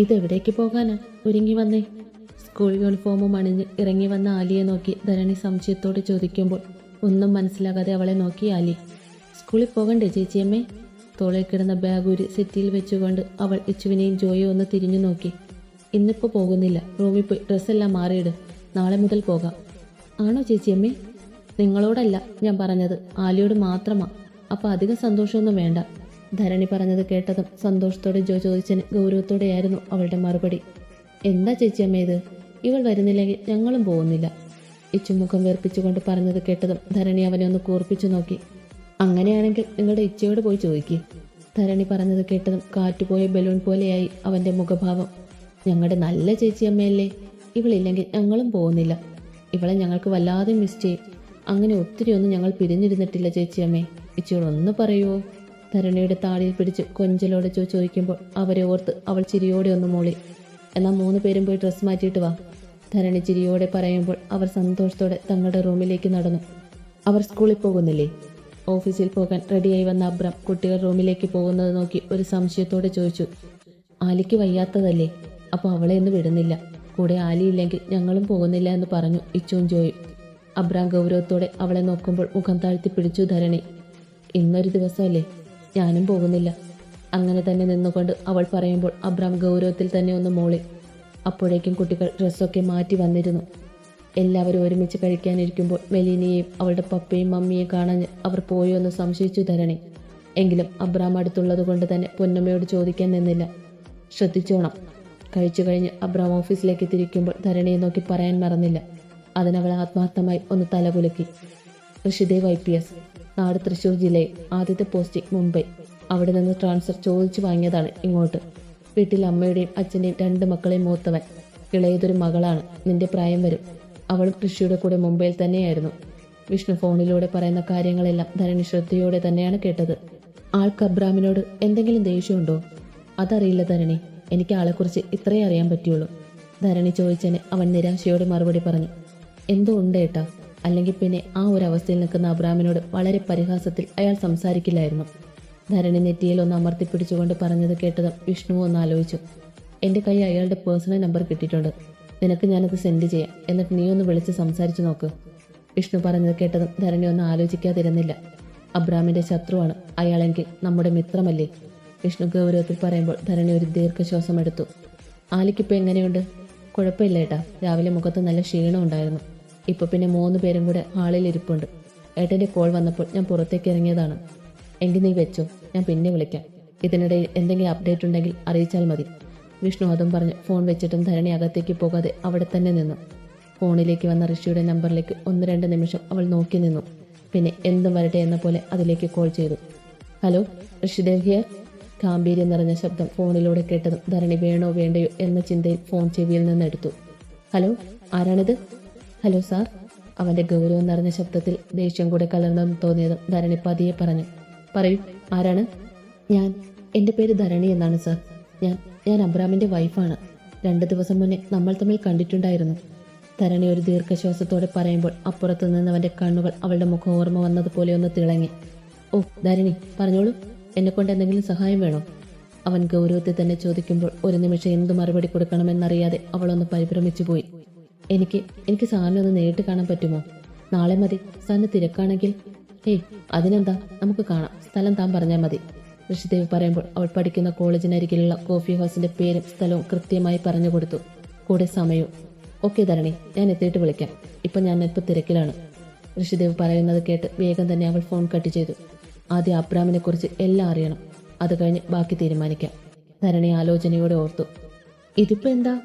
ഇതെവിടേക്ക് പോകാനാ? ഒരുങ്ങി വന്നേ. സ്കൂൾ യൂണിഫോമും അണിഞ്ഞ് ഇറങ്ങി വന്ന ആലിയെ നോക്കി ധരണി സംശയത്തോട് ചോദിക്കുമ്പോൾ ഒന്നും മനസ്സിലാകാതെ അവളെ നോക്കി ആലി. സ്കൂളിൽ പോകണ്ടേ ചേച്ചിയമ്മേ? തോളിൽ കിടന്ന ബാഗൂരി സെറ്റിയിൽ വെച്ചുകൊണ്ട് അവൾ ഇച്ചുവിനെയും ജോയോ ഒന്ന് തിരിഞ്ഞു നോക്കി. ഇന്നിപ്പോൾ പോകുന്നില്ല. റൂമിൽ പോയി ഡ്രസ്സെല്ലാം മാറിയിട്. നാളെ മുതൽ പോകാം. ആണോ ചേച്ചിയമ്മേ? നിങ്ങളോടല്ല ഞാൻ പറഞ്ഞത്. ആലിയോട് മാത്രമാ. അപ്പോൾ അധികം സന്തോഷമൊന്നും വേണ്ട. ധരണി പറഞ്ഞത് കേട്ടതും സന്തോഷത്തോടെ ജോ ചോദിച്ചതിന് ഗൗരവത്തോടെയായിരുന്നു അവളുടെ മറുപടി. എന്താ ചേച്ചിയമ്മ ഇത്? ഇവൾ വരുന്നില്ലെങ്കിൽ ഞങ്ങളും പോകുന്നില്ല. ഇച്ചുമുഖം വേർപ്പിച്ചുകൊണ്ട് പറഞ്ഞത് കേട്ടതും ധരണി അവനെ ഒന്ന് കൂർപ്പിച്ചു നോക്കി. അങ്ങനെയാണെങ്കിൽ നിങ്ങളുടെ ഇച്ചയോട് പോയി ചോദിക്കുക ധരണി പറഞ്ഞത് കേട്ടതും കാറ്റുപോയ ബലൂൺ പോലെയായി അവന്റെ മുഖഭാവം. ഞങ്ങളുടെ നല്ല ചേച്ചിയമ്മയല്ലേ ഇവളില്ലെങ്കിൽ ഞങ്ങളും പോകുന്നില്ല. ഇവളെ ഞങ്ങൾക്ക് വല്ലാതെ മിസ് ചെയ്യും. അങ്ങനെ ഒത്തിരി ഒന്നും ഞങ്ങൾ പിരിഞ്ഞിരുന്നിട്ടില്ല ചേച്ചിയമ്മേ ഇച്ചിയോട് ഒന്ന് പറയുമോ ധരണിയുടെ താടിയിൽ പിടിച്ച് കൊഞ്ചലോടെ ചോ ചോദിക്കുമ്പോൾ അവരെ ഓർത്ത് അവൾ ചിരിയോടെ ഒന്ന് മൂളി. എന്നാൽ മൂന്ന് പേരും പോയി ഡ്രസ്സ് മാറ്റിയിട്ട് വാ. ധരണി ചിരിയോടെ പറയുമ്പോൾ അവർ സന്തോഷത്തോടെ തങ്ങളുടെ റൂമിലേക്ക് നടന്നു. അവർ സ്കൂളിൽ പോകുന്നില്ലേ? ഓഫീസിൽ പോകാൻ റെഡിയായി വന്ന അബ്രം കുട്ടികൾ റൂമിലേക്ക് പോകുന്നത് നോക്കി ഒരു സംശയത്തോടെ ചോദിച്ചു. ആലിക്ക് വയ്യാത്തതല്ലേ? അപ്പോൾ അവളെ ഒന്ന് വിടുന്നില്ല. കൂടെ ആലിയില്ലെങ്കിൽ ഞങ്ങളും പോകുന്നില്ല എന്ന് പറഞ്ഞു ഇച്ചും ജോയും. അബ്രാം ഗൗരവത്തോടെ അവളെ നോക്കുമ്പോൾ മുഖം താഴ്ത്തി പിടിച്ചു ധരണി. ഇന്നൊരു ദിവസമല്ലേ? ഞാനും പോകുന്നില്ല. അങ്ങനെ തന്നെ നിന്നുകൊണ്ട് അവൾ പറയുമ്പോൾ അബ്രാം ഗൗരവത്തിൽ തന്നെ ഒന്ന് മോളി. അപ്പോഴേക്കും കുട്ടികൾ ഡ്രസ്സൊക്കെ മാറ്റി വന്നിരുന്നു. എല്ലാവരും ഒരുമിച്ച് കഴിക്കാനിരിക്കുമ്പോൾ മെലീനയെയും അവളുടെ പപ്പയും മമ്മിയെയും കാണാൻ അവർ പോയോ എന്ന് സംശയിച്ചു തരണേ എങ്കിലും അബ്രാം അടുത്തുള്ളത് കൊണ്ട് തന്നെ പൊന്നമ്മയോട് ചോദിക്കാൻ നിന്നില്ല. ശ്രദ്ധിച്ചോണം. കഴിച്ചു കഴിഞ്ഞ് അബ്രാം ഓഫീസിലേക്ക് തിരിക്കുമ്പോൾ ധരണിയെ നോക്കി പറയാൻ മറന്നില്ല. അതിനവൾ ആത്മാർത്ഥമായി ഒന്ന് തലകുലുക്കി ഋഷിദേവ് ഐ പി എസ്. നാട് തൃശൂർ ജില്ലയിൽ ആദ്യത്തെ പോസ്റ്റിംഗ് മുംബൈ. അവിടെ നിന്ന് ട്രാൻസ്ഫർ ചോദിച്ചു വാങ്ങിയതാണ് ഇങ്ങോട്ട്. വീട്ടിൽ അമ്മയുടെയും അച്ഛന്റെയും രണ്ട് മക്കളെയും മൂത്തവൻ. ഇളയതൊരു മകളാണ്. നിന്റെ പ്രായം വരും. അവളും ഋഷിയുടെ കൂടെ മുംബൈയിൽ തന്നെയായിരുന്നു. വിഷ്ണു ഫോണിലൂടെ പറയുന്ന കാര്യങ്ങളെല്ലാം ധരണി ശ്രദ്ധയോടെ തന്നെയാണ് കേട്ടത്. ആൾക്ക് അബ്രാമിനോട് എന്തെങ്കിലും ദേഷ്യമുണ്ടോ? അതറിയില്ല ധരണി എനിക്ക് ആളെക്കുറിച്ച് ഇത്രയേ അറിയാൻ പറ്റുള്ളൂ. ധരണി ചോദിച്ചതിന് അവൻ നിരാശയോടെ മറുപടി പറഞ്ഞു. എന്തോ ഉണ്ട് ഏട്ടാ? അല്ലെങ്കിൽ പിന്നെ ആ ഒരു അവസ്ഥയിൽ നിൽക്കുന്ന അബ്രാമിനോട് വളരെ പരിഹാസത്തിൽ അയാൾ സംസാരിക്കില്ലായിരുന്നു. ധരണി നെറ്റിയിൽ ഒന്ന് അമർത്തി പിടിച്ചുകൊണ്ട് പറഞ്ഞത് കേട്ടതും വിഷ്ണു ഒന്ന് ആലോചിച്ചു. എന്റെ കൈ അയാളുടെ പേഴ്സണൽ നമ്പർ കിട്ടിയിട്ടുണ്ട്. നിനക്ക് ഞാനത് സെൻഡ് ചെയ്യാം. എന്നിട്ട് നീ ഒന്ന് വിളിച്ച് സംസാരിച്ചു നോക്ക്. വിഷ്ണു പറഞ്ഞത് കേട്ടതും ധരണി ഒന്ന് ആലോചിക്കാതിരുന്നില്ല. അബ്രാമിന്റെ ശത്രുവാണ് അയാളെങ്കിൽ നമ്മുടെ മിത്രമല്ലേ? വിഷ്ണു ഗൗരവത്തിൽ പറയുമ്പോൾ ധരണി ഒരു ദീർഘശ്വാസം എടുത്തു. ആലിക്കിപ്പോൾ എങ്ങനെയുണ്ട്? കുഴപ്പമില്ല ഏട്ടാ. രാവിലെ മുഖത്ത് നല്ല ക്ഷീണം ഉണ്ടായിരുന്നു ഇപ്പൊ പിന്നെ മൂന്ന് പേരും കൂടെ ഹാളിൽ ഇരിപ്പുണ്ട്. കോൾ വന്നപ്പോൾ ഞാൻ പുറത്തേക്ക് ഇറങ്ങിയതാണ്. എങ്കിൽ നീ വെച്ചോ ഞാൻ പിന്നെ വിളിക്കാം. ഇതിനിടയിൽ എന്തെങ്കിലും അപ്ഡേറ്റ് ഉണ്ടെങ്കിൽ അറിയിച്ചാൽ മതി. വിഷ്ണു അതും പറഞ്ഞ് ഫോൺ വെച്ചിട്ടും ധരണി അകത്തേക്ക് പോകാതെ അവിടെ തന്നെ നിന്നു. ഫോണിലേക്ക് വന്ന ഋഷിയുടെ നമ്പറിലേക്ക് ഒന്ന് രണ്ട് നിമിഷം അവൾ നോക്കി നിന്നു. പിന്നെ എന്തും വരട്ടെ എന്ന പോലെ അതിലേക്ക് കോൾ ചെയ്തു. ഹലോ ഋഷിദേവ് ഹിയർ ഗാംഭീര്യം നിറഞ്ഞ ശബ്ദം ഫോണിലൂടെ കേട്ടതും ധരണി വേണോ വേണ്ടയോ എന്ന ചിന്തയിൽ ഫോൺ ചെവിയിൽ നിന്ന് എടുത്തു. ഹലോ ആരാണിത്? Hello sir. അവന്റെ ഗൗരവം നിറഞ്ഞ ശബ്ദത്തിൽ ദേഷ്യം കൂടെ കലർന്നെന്ന് തോന്നിയതും ധരണി പതിയെ പറഞ്ഞു. പറയൂ ആരാണ്? ഞാൻ എന്റെ പേര് ധരണി എന്നാണ് സാർ. ഞാൻ ഞാൻ അബ്രാമിന്റെ വൈഫാണ്. രണ്ട് ദിവസം മുന്നേ നമ്മൾ തമ്മിൽ കണ്ടിട്ടുണ്ടായിരുന്നു. ധരണി ഒരു ദീർഘശ്വാസത്തോടെ പറയുമ്പോൾ അപ്പുറത്തു നിന്നവന്റെ കണ്ണുകൾ അവളുടെ മുഖം ഓർമ്മ വന്നതുപോലെ ഒന്ന് തിളങ്ങി. ഓ ധരണി പറഞ്ഞോളൂ. എന്നെ കൊണ്ട് എന്തെങ്കിലും സഹായം വേണോ? അവൻ ഗൗരവത്തിൽ തന്നെ ചോദിക്കുമ്പോൾ ഒരു നിമിഷം എന്ത് മറുപടി കൊടുക്കണമെന്നറിയാതെ അവളൊന്ന് പരിഭ്രമിച്ചു പോയി എനിക്ക് എനിക്ക് സാറിനെ ഒന്ന് നേരിട്ട് കാണാൻ പറ്റുമോ? നാളെ മതി. സാറിന് തിരക്കാണെങ്കിൽ. ഏയ് അതിനെന്താ? നമുക്ക് കാണാം. സ്ഥലം താൻ പറഞ്ഞാൽ മതി. ഋഷിദേവ് പറയുമ്പോൾ അവൾ പഠിക്കുന്ന കോളേജിനരികിലുള്ള കോഫി ഹൗസിന്റെ പേരും സ്ഥലവും കൃത്യമായി പറഞ്ഞു കൊടുത്തു. കൂടെ സമയവും. ഓക്കെ ധരണി ഞാൻ എത്തിയിട്ട് വിളിക്കാം. ഇപ്പൊ ഞാൻ ഇപ്പൊ തിരക്കിലാണ്. ഋഷിദേവ് പറയുന്നത് കേട്ട് വേഗം തന്നെ അവൾ ഫോൺ കട്ട് ചെയ്തു. ആദ്യം അബ്രാമിനെ കുറിച്ച് എല്ലാം അറിയണം. അത് കഴിഞ്ഞ് ബാക്കി തീരുമാനിക്കാം. ധരണി ആലോചനയോടെ ഓർത്തു. ഇതിപ്പോ എന്താ?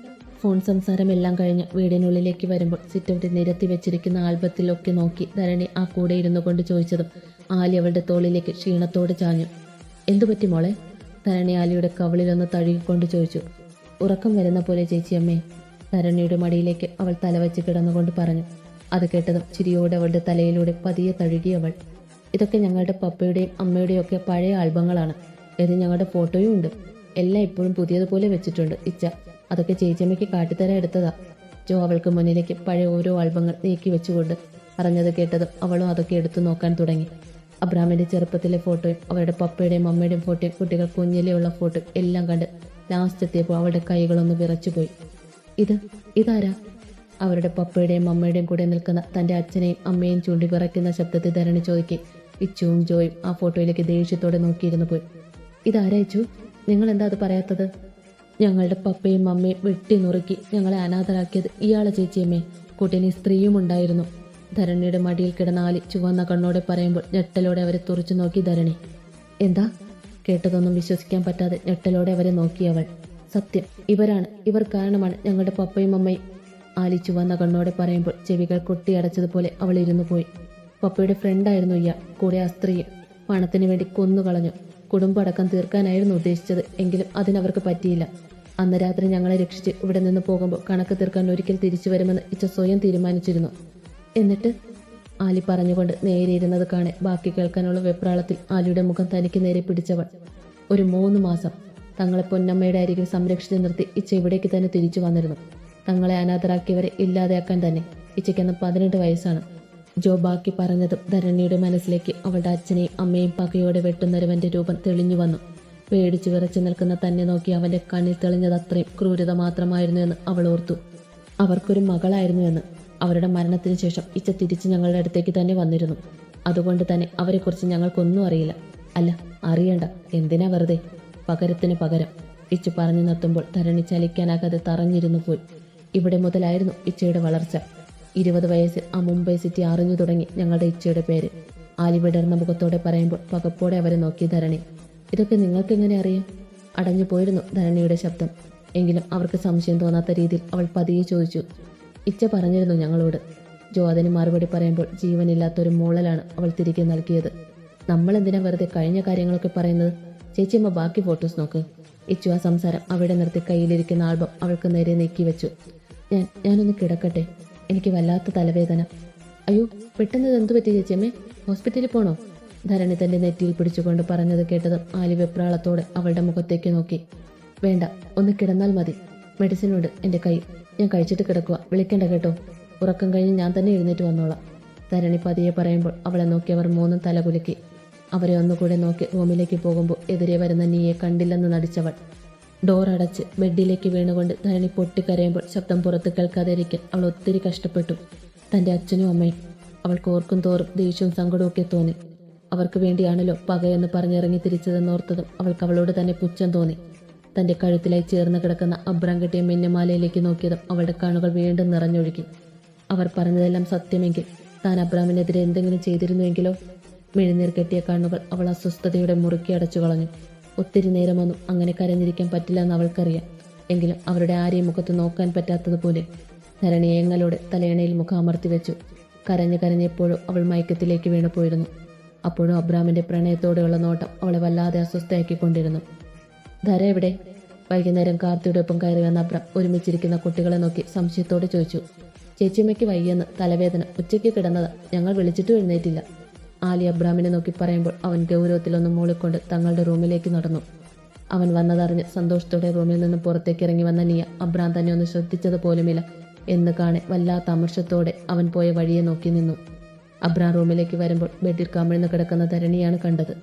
ഫോൺ സംസാരം എല്ലാം കഴിഞ്ഞ് വീടിനുള്ളിലേക്ക് വരുമ്പോൾ സിറ്റൗട്ടിൽ നിരത്തി വെച്ചിരിക്കുന്ന ആൽബത്തിലൊക്കെ നോക്കി ധരണി ആ കൂടെ ഇരുന്നു കൊണ്ട് ചോദിച്ചതും ആലി അവളുടെ തോളിലേക്ക് ക്ഷീണത്തോട് ചാഞ്ഞു. എന്തു പറ്റി മോളെ? ധരണി ആലിയുടെ കവളിലൊന്ന് തഴുകിക്കൊണ്ട് ചോദിച്ചു. ഉറക്കം വരുന്ന പോലെ ചേച്ചിയമ്മേ ധരണിയുടെ മടിയിലേക്ക് അവൾ തലവച്ച് കിടന്നുകൊണ്ട് പറഞ്ഞു. അത് കേട്ടതും ചിരിയോടെ അവളുടെ തലയിലൂടെ പതിയെ തഴുകി അവൾ. ഇതൊക്കെ ഞങ്ങളുടെ പപ്പയുടെയും അമ്മയുടെയും ഒക്കെ പഴയ ആൽബങ്ങളാണ്. ഇത് ഞങ്ങളുടെ ഫോട്ടോയും ഉണ്ട്. എല്ലാം ഇപ്പോഴും പുതിയതുപോലെ വെച്ചിട്ടുണ്ട് ഇച്ച. അതൊക്കെ ചേച്ചിയമ്മയ്ക്ക് കാട്ടിത്തരാൻ എടുത്തതാ. ജോ അവൾക്ക് മുന്നിലേക്ക് പഴയ ഓരോ ആൽബങ്ങൾ നീക്കി വെച്ചുകൊണ്ട് പറഞ്ഞത് കേട്ടതും അവളും അതൊക്കെ എടുത്തു നോക്കാൻ തുടങ്ങി. അബ്രാമിന്റെ ചെറുപ്പത്തിലെ ഫോട്ടോയും അവരുടെ പപ്പയുടെയും അമ്മയുടെയും ഫോട്ടോയും കുട്ടികൾ കുഞ്ഞിലെയുള്ള ഫോട്ടോയും എല്ലാം കണ്ട് ലാസ്റ്റ് എത്തിയപ്പോൾ അവളുടെ കൈകളൊന്ന് വിറച്ചുപോയി ഇത് ഇതാരാ? അവരുടെ പപ്പയുടെയും അമ്മയുടെയും കൂടെ നിൽക്കുന്ന തന്റെ അച്ഛനെയും അമ്മയും ചൂണ്ടി വിറയ്ക്കുന്ന ശബ്ദത്തിൽ ധരണി ചോദിക്കും. ഇച്ചുവും ജോയും ആ ഫോട്ടോയിലേക്ക് ദേഷ്യത്തോടെ നോക്കിയിരുന്നു പോയി. ഇതാരാ ഇച്ചു? നിങ്ങൾ എന്താ അത് പറയാത്തത്? ഞങ്ങളുടെ പപ്പയും അമ്മയും വെട്ടി നുറുക്കി ഞങ്ങളെ അനാഥരാക്കിയത് ഇയാളെ ചേച്ചിയമ്മേ. കുട്ടിനി സ്ത്രീയും ഉണ്ടായിരുന്നു ധരണിയുടെ മടിയിൽ കിടന്ന ആലി ചുവന്ന കണ്ണോടെ പറയുമ്പോൾ ഞെട്ടലോടെ അവരെ തുറച്ചു നോക്കി ധരണി. എന്താ? കേട്ടതൊന്നും വിശ്വസിക്കാൻ പറ്റാതെ ഞെട്ടലോടെ അവരെ നോക്കിയവൾ സത്യം ഇവരാണ് ഇവർ കാരണമാണ് ഞങ്ങളുടെ പപ്പയും അമ്മയും. ആലി ചുവന്ന കണ്ണോടെ പറയുമ്പോൾ ചെവികൾ കൊട്ടി അടച്ചതുപോലെ അവൾ ഇരുന്നു പോയി. പപ്പയുടെ ഫ്രണ്ടായിരുന്നു ഇയാൾ. കൂടെ ആ സ്ത്രീയെ പണത്തിന് വേണ്ടി കൊന്നുകളഞ്ഞു. കുടുംബടക്കം തീർക്കാനായിരുന്നു ഉദ്ദേശിച്ചത്. എങ്കിലും അതിനവർക്ക് പറ്റിയില്ല. അന്ന് രാത്രി ഞങ്ങളെ രക്ഷിച്ച് ഇവിടെ നിന്ന് പോകുമ്പോൾ കണക്ക് തീർക്കാൻ ഒരിക്കൽ തിരിച്ചു വരുമെന്ന് ഇച്ച സ്വയം തീരുമാനിച്ചിരുന്നു. എന്നിട്ട് ആലി പറഞ്ഞുകൊണ്ട് നേരെ ഇരുന്നത് കാണെ ബാക്കി കേൾക്കാനുള്ള വെപ്രാളത്തിൽ ആലിയുടെ മുഖം തനിക്ക് നേരെ പിടിച്ചവൾ. ഒരു മൂന്ന് മാസം തങ്ങളെ പൊന്നമ്മയുടെ അരികിൽ സംരക്ഷിച്ചു നിർത്തി ഇച്ച ഇവിടേക്ക് തന്നെ തിരിച്ചു വന്നിരുന്നു. തങ്ങളെ അനാഥരാക്കിയവരെ ഇല്ലാതെയാക്കാൻ തന്നെ. ഇച്ചയ്ക്കന്ന് പതിനെട്ട് വയസ്സാണ്. ജോ ബാക്കി പറഞ്ഞതും ധരണിയുടെ മനസ്സിലേക്ക് അവളുടെ അച്ഛനെയും അമ്മയും പകയോടെ വെട്ടുന്നൊരുവന്റെ രൂപം തെളിഞ്ഞു വന്നു. പേടിച്ചു വിറച്ചു നിൽക്കുന്ന തന്നെ നോക്കി അവന്റെ കണ്ണിൽ തെളിഞ്ഞത് അത്രയും ക്രൂരത മാത്രമായിരുന്നു എന്ന് അവൾ ഓർത്തു. അവർക്കൊരു മകളായിരുന്നു എന്ന് അവരുടെ മരണത്തിന് ശേഷം ഇച്ച തിരിച്ച് ഞങ്ങളുടെ അടുത്തേക്ക് തന്നെ വന്നിരുന്നു. അതുകൊണ്ട് തന്നെ അവരെക്കുറിച്ച് ഞങ്ങൾക്കൊന്നും അറിയില്ല. അല്ല അറിയണ്ട. എന്തിനാ വെറുതെ? പകരത്തിന് പകരം. ഇച്ചു പറഞ്ഞു നിർത്തുമ്പോൾ ധരണി ചലിക്കാനാകാതെ തറഞ്ഞിരുന്നു പോയി. ഇവിടെ മുതലായിരുന്നു ഇച്ചയുടെ വളർച്ച. ഇരുപത് വയസ്സിൽ ആ മുംബൈ സിറ്റി അറിഞ്ഞു തുടങ്ങി ഞങ്ങളുടെ ഇച്ചയുടെ പേര്. ആലി വിടർന്ന മുഖത്തോടെ പറയുമ്പോൾ പകപ്പോടെ അവരെ നോക്കി ധരണി. ഇതൊക്കെ നിങ്ങൾക്ക് എങ്ങനെ അറിയാം? അടഞ്ഞു പോയിരുന്നു ധരണിയുടെ ശബ്ദം. എങ്കിലും അവർക്ക് സംശയം തോന്നാത്ത രീതിയിൽ അവൾ പതിയെ ചോദിച്ചു. ഇച്ച പറഞ്ഞിരുന്നു ഞങ്ങളോട്. ജോ മറുപടി പറയുമ്പോൾ ജീവനില്ലാത്തൊരു മൂളലാണ് അവൾ തിരികെ നൽകിയത്. നമ്മൾ എന്തിനാ വെറുതെ കഴിഞ്ഞ കാര്യങ്ങളൊക്കെ പറയുന്നത്? ചേച്ചിയമ്മ ബാക്കി ഫോട്ടോസ് നോക്ക്. ഇച്ചു ആ സംസാരം അവിടെ നിർത്തി കയ്യിലിരിക്കുന്ന ആൽബം അവൾക്ക് നേരെ നീക്കി വെച്ചു ഞാൻ ഞാനൊന്ന് കിടക്കട്ടെ. എനിക്ക് വല്ലാത്ത തലവേദന. അയ്യോ പെട്ടെന്ന് എന്തു പറ്റി ചേച്ചിയമ്മേ? ഹോസ്പിറ്റലിൽ പോണോ? ധരണി തന്റെ നെറ്റിയിൽ പിടിച്ചുകൊണ്ട് പറഞ്ഞത് കേട്ടതും ആലി വെപ്രാളത്തോടെ അവളുടെ മുഖത്തേക്ക് നോക്കി. വേണ്ട ഒന്ന് കിടന്നാൽ മതി. മെഡിസിൻ ഉണ്ട് എന്റെ കൈ. ഞാൻ കഴിച്ചിട്ട് കിടക്കുക വിളിക്കണ്ട കേട്ടോ. ഉറക്കം കഴിഞ്ഞ് ഞാൻ തന്നെ എഴുന്നേറ്റ് വന്നോളാം. ധരണി പതിയെ പറയുമ്പോൾ അവളെ നോക്കി അവർ മൂന്നും തല കുലുക്കി അവരെ ഒന്നുകൂടെ നോക്കി റൂമിലേക്ക് പോകുമ്പോൾ എതിരെ വരുന്ന നീയെ കണ്ടില്ലെന്ന് നടിച്ചവൾ. ഡോർ അടച്ച് ബെഡിലേക്ക് വീണുകൊണ്ട് ധരണി പൊട്ടിക്കരയുമ്പോൾ ശബ്ദം പുറത്ത് കേൾക്കാതിരിക്കാൻ അവൾ ഒത്തിരി കഷ്ടപ്പെട്ടു. തന്റെ അച്ഛനും അമ്മയും അവൾക്ക് ഓർക്കും തോറും ദേഷ്യവും സങ്കടവും ഒക്കെ തോന്നി. അവർക്ക് വേണ്ടിയാണല്ലോ പകയെന്ന് പറഞ്ഞിറങ്ങി തിരിച്ചതെന്നോർത്തതും അവൾക്ക് അവളോട് തന്നെ പുച്ഛം തോന്നി. തന്റെ കഴുത്തിലായി ചേർന്ന് കിടക്കുന്ന അബ്രം കെട്ടിയ മിന്നമാലയിലേക്ക് നോക്കിയതും അവളുടെ കണ്ണുകൾ വീണ്ടും നിറഞ്ഞൊഴുകി. അവർ പറഞ്ഞതെല്ലാം സത്യമെങ്കിൽ താൻ അബ്രാമിനെതിരെ എന്തെങ്കിലും ചെയ്തിരുന്നുവെങ്കിലോ? മിഴിനീർ കെട്ടിയ കണ്ണുകൾ അവൾ അസ്വസ്ഥതയുടെ മുറുക്കി അടച്ചു കളഞ്ഞു ഒത്തിരി നേരമൊന്നും അങ്ങനെ കരഞ്ഞിരിക്കാൻ പറ്റില്ല എന്ന് അവൾക്കറിയാം. എങ്കിലും അവരുടെ ആരെയും മുഖത്ത് നോക്കാൻ പറ്റാത്തതുപോലെ ഏങ്ങലോടെ തലയണയിൽ മുഖം അമർത്തി വെച്ചു. കരഞ്ഞു കരഞ്ഞെപ്പോഴും അവൾ മയക്കത്തിലേക്ക് വീണു പോയിരുന്നു. അപ്പോഴും അബ്രാമിന്റെ പ്രണയത്തോടെയുള്ള നോട്ടം അവളെ വല്ലാതെ അസ്വസ്ഥയാക്കിക്കൊണ്ടിരുന്നു. ധര എവിടെ? വൈകുന്നേരം കാർത്തിയുടെ ഒപ്പം കയറി വന്ന അബ്രാം ഒരുമിച്ചിരിക്കുന്ന കുട്ടികളെ നോക്കി സംശയത്തോടെ ചോദിച്ചു. ചേച്ചിയമ്മയ്ക്ക് വയ്യെന്ന് തലവേദന ഉച്ചയ്ക്ക് കിടന്നത് ഞങ്ങൾ വിളിച്ചിട്ട് എഴുന്നേറ്റില്ല. ആലി അബ്രാമിനെ നോക്കി പറയുമ്പോൾ അവൻ ഗൗരവത്തിലൊന്ന് മൂളിക്കൊണ്ട് തങ്ങളുടെ റൂമിലേക്ക് നടന്നു. അവൻ വന്നതറിഞ്ഞ് സന്തോഷത്തോടെ റൂമിൽ നിന്ന് പുറത്തേക്ക് ഇറങ്ങി വന്ന നിയ അബ്രാം തന്നെ ഒന്ന് ശ്രദ്ധിച്ചത് പോലുമില്ല. എന്ന് കാണെ വല്ലാത്ത അമർഷത്തോടെ അവൻ പോയ വഴിയെ നോക്കി നിന്നു. അബ്രാം റൂമിലേക്ക് വരുമ്പോൾ ബെഡിൽ കമിഴ്ന്ന് കിടക്കുന്ന ധരണിയാണ് കണ്ടത്.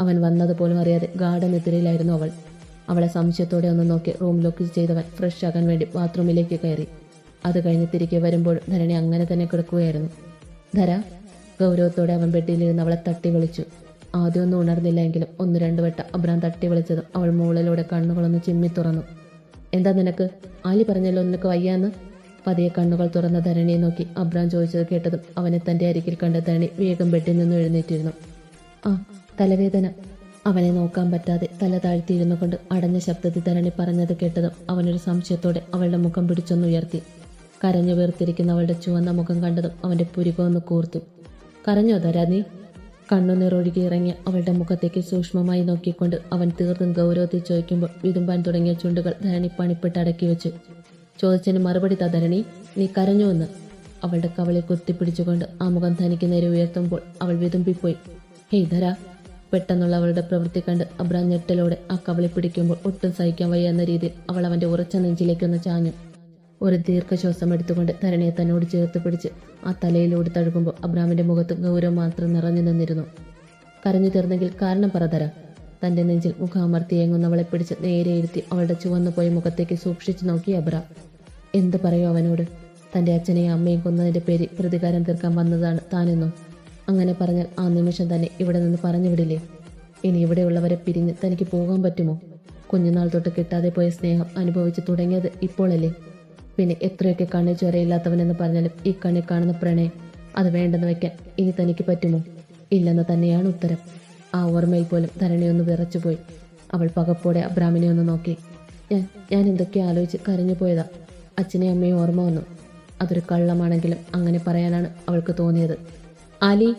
അവൻ വന്നത് പോലും അറിയാതെ ഗാഠനിദ്രയിലായിരുന്നു അവൾ. അവളെ സംശയത്തോടെ ഒന്ന് നോക്കി റൂം ലോക്ക് ചെയ്തവൻ ഫ്രഷ് ആകാൻ വേണ്ടി ബാത്റൂമിലേക്ക് കയറി. അത് കഴിഞ്ഞ് തിരികെ വരുമ്പോൾ ധരണി അങ്ങനെ തന്നെ കിടക്കുകയായിരുന്നു. ധര ഗൗരവത്തോടെ അവൻ ബെഡിലിരുന്ന് അവളെ തട്ടി വിളിച്ചു ആദ്യമൊന്നും ഉണർന്നില്ലെങ്കിലും ഒന്ന് രണ്ടു വട്ടം അബ്രാം തട്ടി വിളിച്ചതും അവൾ മുകളിലൂടെ കണ്ണുകളൊന്ന് ചിമ്മി തുറന്നു. എന്താ നിനക്ക്? ആലി പറഞ്ഞല്ലോ നിനക്ക് വയ്യാന്ന്? പതിയെ കണ്ണുകൾ തുറന്ന ധരണിയെ നോക്കി അബ്രാൻ ചോദിച്ചത് കേട്ടതും അവനെ തന്റെ അരികിൽ കണ്ട ധരണി വേഗം ബെഡിൽ നിന്ന് എഴുന്നേറ്റിരുന്നു. ആ തലവേദന. അവനെ നോക്കാൻ പറ്റാതെ തല താഴ്ത്തിയിരുന്നു കൊണ്ട് അടഞ്ഞ ശബ്ദത്തിൽ ധരണി പറഞ്ഞത് കേട്ടതും അവനൊരു സംശയത്തോടെ അവളുടെ മുഖം പിടിച്ചൊന്നുയർത്തി കരഞ്ഞു വീർത്തിരിക്കുന്ന അവളുടെ ചുവന്ന മുഖം കണ്ടതും അവന്റെ പുരികൊന്ന് കൂർത്തു. കരഞ്ഞോ തരാ നീ കണ്ണുനീറൊഴുകി ഇറങ്ങി അവളുടെ മുഖത്തേക്ക് സൂക്ഷ്മമായി നോക്കിക്കൊണ്ട് അവൻ തീർന്നും ഗൗരവത്തിൽ ചോദിക്കുമ്പോൾ വിതുമ്പാൻ തുടങ്ങിയ ചുണ്ടുകൾ ധരണി പണിപ്പെട്ട് അടക്കി വെച്ചു. ചോദിച്ചതിന് മറുപടി താ ധരണി നീ കരഞ്ഞു എന്ന്. അവളുടെ കവളിൽ കുത്തിപ്പിടിച്ചുകൊണ്ട് ആ മുഖം തനിക്ക് നേരെ ഉയർത്തുമ്പോൾ അവൾ വിതുമ്പിപ്പോയി. ഹേയ് ധര പെട്ടെന്നുള്ള അവളുടെ പ്രവൃത്തി കണ്ട് അബ്രാ ഞെട്ടലോടെ ആ കവളി പിടിക്കുമ്പോൾ ഒട്ടും സഹിക്കാൻ വയ്യ എന്ന രീതിയിൽ അവൾ അവന്റെ ഉറച്ച നെഞ്ചിലേക്കൊന്ന് ചാഞ്ഞു. ഒരു ദീർഘശ്വാസം എടുത്തുകൊണ്ട് ധരണിയെ തന്നോട് ചേർത്ത് പിടിച്ച് ആ തലയിലൂടെ തഴുകുമ്പോൾ അബ്രാമിന്റെ മുഖത്ത് ഗൗരവം മാത്രം നിറഞ്ഞു നിന്നിരുന്നു. കരഞ്ഞു തീർന്നെങ്കിൽ കാരണം പറ തരാം തന്റെ നെഞ്ചിൽ മുഖാമർത്തി ഏങ്ങുന്നവളെ പിടിച്ച് നേരെ ഇരുത്തി അവളുടെ ചുവന്നു പോയ മുഖത്തേക്ക് സൂക്ഷിച്ചു നോക്കി അബ്രാം. എന്ത് പറയോ അവനോട്? തന്റെ അച്ഛനെയും അമ്മയും കൊന്നതിന്റെ പേരിൽ പ്രതികാരം തീർക്കാൻ വന്നതാണ് താനെന്നും. അങ്ങനെ പറഞ്ഞാൽ ആ നിമിഷം തന്നെ ഇവിടെ നിന്ന് പറഞ്ഞു വിടില്ലേ ഇനി ഇവിടെയുള്ളവരെ പിരിഞ്ഞ് തനിക്ക് പോകാൻ പറ്റുമോ? കുഞ്ഞുനാൾ തൊട്ട് കിട്ടാതെ പോയ സ്നേഹം അനുഭവിച്ചു തുടങ്ങിയത് ഇപ്പോഴല്ലേ? പിന്നെ എത്രയൊക്കെ കണ്ണി ചൊരയില്ലാത്തവനെന്ന് പറഞ്ഞാലും ഈ കണ്ണി കാണുന്ന പ്രണയം അത് വേണ്ടെന്ന് വെക്കാൻ ഇനി തനിക്ക് പറ്റുമോ? ഇല്ലെന്ന് തന്നെയാണ് ഉത്തരം. ആ ഓർമ്മയിൽ പോലും ധരണിയൊന്ന് വിറച്ചുപോയി. അവൾ പകപ്പോടെ അബ്രാമിനെ ഒന്ന് നോക്കി. ഞാൻ ഞാൻ എന്തൊക്കെയോ ആലോചിച്ച് കരഞ്ഞു പോയതാ? അച്ഛനെയും അമ്മയും ഓർമ്മ വന്നു. അതൊരു കള്ളമാണെങ്കിലും അങ്ങനെ പറയാനാണ് അവൾക്ക് തോന്നിയത്. അലി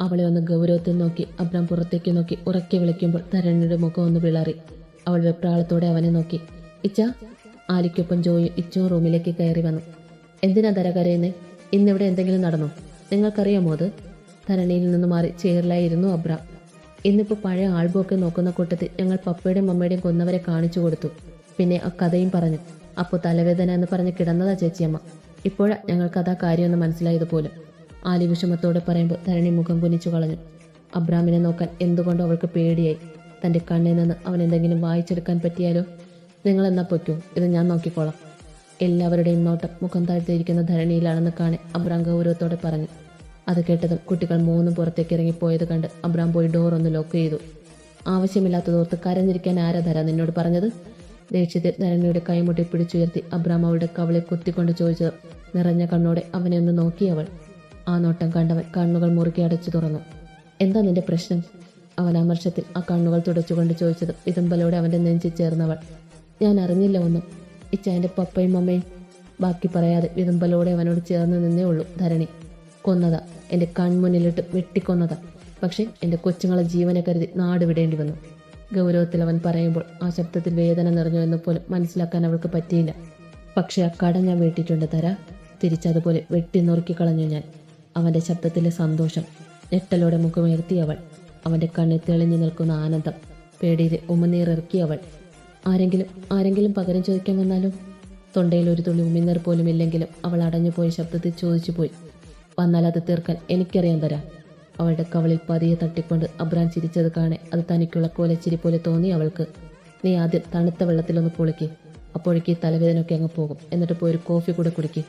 അവളെ ഒന്ന് ഗൗരവത്തിൽ നോക്കി അബ്രാം പുറത്തേക്ക് നോക്കി ഉറക്കി വിളിക്കുമ്പോൾ ധരണിയുടെ മുഖം ഒന്ന് വിളറി. അവൾ വെപ്രാളത്തോടെ അവനെ നോക്കി. ഇച്ച ആലിക്കൊപ്പം ജോയി ഇച്ചോ റൂമിലേക്ക് കയറി വന്നു. എന്തിനാ ധര ഇന്നിവിടെ എന്തെങ്കിലും നടന്നു? നിങ്ങൾക്കറിയാമോ അത്? ധരണിയിൽ നിന്ന് മാറി ചേറിലായിരുന്നു അബ്ര. ഇന്നിപ്പോൾ പഴയ ആൽബമൊക്കെ നോക്കുന്ന കൂട്ടത്തിൽ ഞങ്ങൾ പപ്പയുടെയും മമ്മയുടെയും കൊന്നവരെ കാണിച്ചു കൊടുത്തു. പിന്നെ ആ കഥയും പറഞ്ഞു. അപ്പോൾ തലവേദന എന്ന് പറഞ്ഞ് കിടന്നതാ ചേച്ചിയമ്മ. ഇപ്പോഴാ ഞങ്ങൾക്കതാ കാര്യമൊന്ന് മനസ്സിലായത് പോലും ആലി വിഷമത്തോടെ പറയുമ്പോൾ ധരണി മുഖം കുനിച്ചു കളഞ്ഞു. അബ്രാമിനെ നോക്കാൻ എന്തുകൊണ്ടോ അവൾക്ക് പേടിയായി. തന്റെ കണ്ണിൽ നിന്ന് അവൻ എന്തെങ്കിലും വായിച്ചെടുക്കാൻ പറ്റിയാലോ? നിങ്ങൾ എന്നാ പൊയ്ക്കോ? ഇത് ഞാൻ നോക്കിക്കോളാം. എല്ലാവരുടെയും നോട്ടം മുഖം താഴ്ത്തിയിരിക്കുന്ന ധരണിയിലാണെന്ന് കാണെ അബ്രാം ഗൗരവത്തോടെ പറഞ്ഞു. അത് കേട്ടതും കുട്ടികൾ മൂന്നും പുറത്തേക്ക് ഇറങ്ങിപ്പോയത് കണ്ട് അബ്രാം പോയി ഡോർ ഒന്ന് ലോക്ക് ചെയ്തു. ആവശ്യമില്ലാത്ത ആവശ്യമില്ലാത്തതോർത്ത് കരഞ്ഞിരിക്കാൻ ആരാ ധര നിന്നോട് പറഞ്ഞത്? ദേഷ്യത്തിൽ ധരണിയുടെ കൈമുട്ടി പിടിച്ചുയർത്തി അബ്രാം അവളുടെ കവളെ കുത്തിക്കൊണ്ട് ചോദിച്ചത് നിറഞ്ഞ കണ്ണോടെ അവനെ ഒന്ന് നോക്കി അവൾ. ആ നോട്ടം കണ്ടവൻ കണ്ണുകൾ മുറുക്കി അടച്ചു തുറന്നു. എന്താ നിന്റെ പ്രശ്നം? അവൻ അമർഷത്തിൽ ആ കണ്ണുകൾ തുടച്ചുകൊണ്ട് ചോദിച്ചത് ഇതുമ്പലോടെ അവന്റെ നെഞ്ചിൽ ചേർന്നവൾ. ഞാൻ അറിഞ്ഞില്ല ഒന്നും. ഇച്ചായന്റെ പപ്പയും അമ്മയും ബാക്കി പറയാതെ വിതുമ്പലോടെ അവനോട് ചേർന്ന് നിന്നേ ഉള്ളൂ ധരണി. കൊന്നതാ. എന്റെ കൺമുന്നിലിട്ട് വെട്ടിക്കൊന്നതാ. പക്ഷെ എന്റെ കൊച്ചുങ്ങളെ ജീവനെ കരുതി നാട് വിടേണ്ടി വന്നു. ഗൗരവത്തിൽ അവൻ പറയുമ്പോൾ ആ ശബ്ദത്തിൽ വേദന നിറഞ്ഞു എന്ന് പോലും മനസ്സിലാക്കാൻ അവൾക്ക് പറ്റിയില്ല. പക്ഷെ ആ കട ഞാൻ വീട്ടിട്ടുണ്ട് തരാ തിരിച്ചതുപോലെ വെട്ടി നുറുക്കിക്കളഞ്ഞു ഞാൻ. അവന്റെ ശബ്ദത്തിലെ സന്തോഷം ഞെട്ടലോടെ മുഖമുയർത്തി അവൾ. അവന്റെ കണ്ണിൽ തെളിഞ്ഞു നിൽക്കുന്ന ആനന്ദം പേടിയിൽ ഉമനീറിറക്കി അവൾ. ആരെങ്കിലും ആരെങ്കിലും പകരം ചോദിക്കാൻ വന്നാലും? തൊണ്ടയിൽ ഒരു തുള്ളി ഉമിനീർ പോലും ഇല്ലെങ്കിലും അവൾ അടഞ്ഞുപോയ ശബ്ദത്തിൽ ചോദിച്ചു പോയി. വന്നാൽ അത് തീർക്കാൻ എനിക്കറിയാൻ തരാം. അവളുടെ കവളിൽ പതിയെ തട്ടിക്കൊണ്ട് അബ്രാൻ ചിരിച്ചത് കാണെ അത് തനിക്കുള്ള കോലച്ചിരി പോലെ തോന്നി അവൾക്ക്. നീ ആദ്യം തണുത്ത വെള്ളത്തിലൊന്ന് കുളിക്ക്. അപ്പോഴേക്ക് ഈ തലവേദനയൊക്കെ അങ്ങ് പോകും. എന്നിട്ട് പോയി ഒരു കോഫി കൂടെ കുടിക്ക്.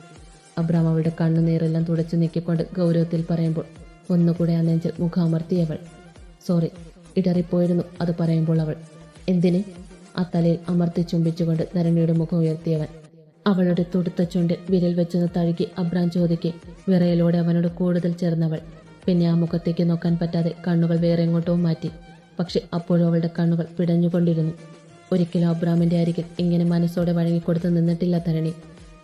അബ്രാം അവളുടെ കണ്ണുനീരെല്ലാം തുടച്ചു നീക്കിക്കൊണ്ട് ഗൗരവത്തിൽ പറയുമ്പോൾ ഒന്നുകൂടെ ആ നെഞ്ചിൽ മുഖാമർത്തിയവൾ സോറി ഇടറിപ്പോയിരുന്നു അത് പറയുമ്പോൾ അവൾ. എന്തിന്? ആ തലയിൽ അമർത്തി ചുംബിച്ചുകൊണ്ട് ധരണിയുടെ മുഖം ഉയർത്തിയവൻ. അവളുടെ തുടുത്ത ചുണ്ടിൽ വിരൽ വെച്ചെന്ന് തഴുകി അബ്രാം ചോദിക്ക് വിറയലോടെ അവനോട് കൂടുതൽ ചേർന്നവൾ. പിന്നെ ആ മുഖത്തേക്ക് നോക്കാൻ പറ്റാതെ കണ്ണുകൾ വേറെ എങ്ങോട്ടോ മാറ്റി. പക്ഷെ അപ്പോഴും അവളുടെ കണ്ണുകൾ പിടഞ്ഞുകൊണ്ടിരുന്നു. ഒരിക്കലും അബ്രാമിന്റെ അരികിൽ ഇങ്ങനെ മനസ്സോടെ വഴങ്ങിക്കൊടുത്ത് നിന്നിട്ടില്ല തരണി.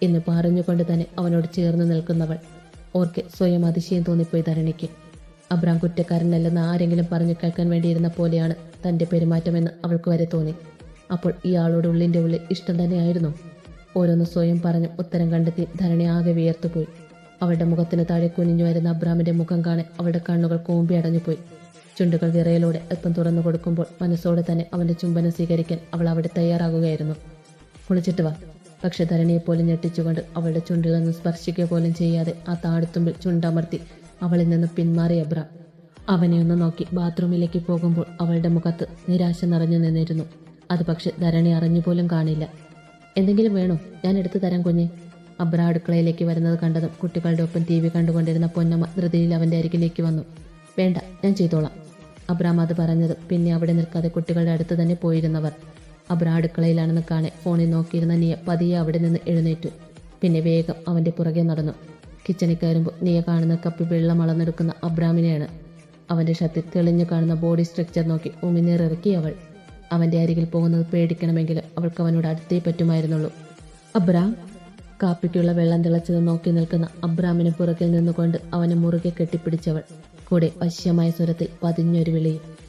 എന്ന് പറഞ്ഞുകൊണ്ട് തന്നെ അവനോട് ചേർന്ന് നിൽക്കുന്നവൾ. ഓർക്കെ സ്വയം അതിശയം തോന്നിപ്പോയി തരണിക്ക്. അബ്രാം കുറ്റക്കാരനല്ലെന്ന് ആരെങ്കിലും പറഞ്ഞു കേൾക്കാൻ വേണ്ടിയിരുന്ന പോലെയാണ് തന്റെ പെരുമാറ്റമെന്ന് അവൾക്ക് വരെ തോന്നി. അപ്പോൾ ഇയാളോട് ഉള്ളിന്റെ ഉള്ളിൽ ഇഷ്ടം തന്നെയായിരുന്നു. ഓരോന്ന് സ്വയം പറഞ്ഞ് ഉത്തരം കണ്ടെത്തി ധരണി ആകെ വിയർത്തുപോയി. അവളുടെ മുഖത്തിന് താഴെ കുനിഞ്ഞു വരുന്ന അബ്രാമിന്റെ മുഖം കാണെ അവളുടെ കണ്ണുകൾ കൂമ്പി അടഞ്ഞുപോയി. ചുണ്ടുകൾ വിറയലോടെ അല്പം തുറന്നു കൊടുക്കുമ്പോൾ മനസ്സോടെ തന്നെ അവന്റെ ചുംബനം സ്വീകരിക്കാൻ അവൾ അവിടെ തയ്യാറാകുകയായിരുന്നു. കുളിച്ചിട്ട് വാ. പക്ഷെ ധരണിയെ പോലും ഞെട്ടിച്ചുകൊണ്ട് അവളുടെ ചുണ്ടിൽ സ്പർശിക്കുക പോലും ചെയ്യാതെ ആ താടിത്തുമ്പിൽ ചുണ്ടമർത്തി അവളിൽ നിന്ന് പിന്മാറി അബ്രാം. അവനെ ഒന്ന് നോക്കി ബാത്റൂമിലേക്ക് പോകുമ്പോൾ അവളുടെ മുഖത്ത് നിരാശ നിറഞ്ഞു നിന്നിരുന്നു. അത് പക്ഷെ ധരണി അറിഞ്ഞു പോലും കാണില്ല. എന്തെങ്കിലും വേണോ? ഞാൻ എടുത്തു തരാം കുഞ്ഞെ. അബ്ര അടുക്കളയിലേക്ക് വരുന്നത് കണ്ടതും കുട്ടികളുടെ ഒപ്പം ടി വി കണ്ടുകൊണ്ടിരുന്ന പൊന്നമ്മ ധൃതിയിൽ അവന്റെ അരികിലേക്ക് വന്നു. വേണ്ട ഞാൻ ചെയ്തോളാം. അബ്രാം അത് പറഞ്ഞത് പിന്നെ അവിടെ നിൽക്കാതെ കുട്ടികളുടെ അടുത്ത് തന്നെ പോയിരുന്നവർ. അബ്ര അടുക്കളയിലാണെന്ന് കാണെ ഫോണിൽ നോക്കിയിരുന്ന നിയ പതിയെ അവിടെ നിന്ന് എഴുന്നേറ്റു. പിന്നെ വേഗം അവന്റെ പുറകെ നടന്നു. കിച്ചണിൽ കയറുമ്പോൾ നിയ കാണുന്ന കപ്പി വെള്ളം അളന്നെടുക്കുന്ന അബ്രാമിനെയാണ്. അവന്റെ ഷത്തിൽ തെളിഞ്ഞു കാണുന്ന ബോഡി സ്ട്രക്ചർ നോക്കി ഉമിനീർ ഇറക്കി അവൾ. അവന്റെ അരികിൽ പോകുന്നത് പേടിക്കണമെങ്കിൽ അവൾക്ക് അവനോട് അടുത്തേ പറ്റുമായിരുന്നുള്ളൂ. അബ്രാം കാപ്പിക്കുള്ള വെള്ളം തിളച്ചത് നോക്കി നിൽക്കുന്ന അബ്രാമിന് പുറകിൽ നിന്നുകൊണ്ട് അവനെ മുറുകെ കെട്ടിപ്പിടിച്ചവൾ. കൂടെ വശ്യമായ സ്വരത്തിൽ പതിഞ്ഞൊരു വിളിയും.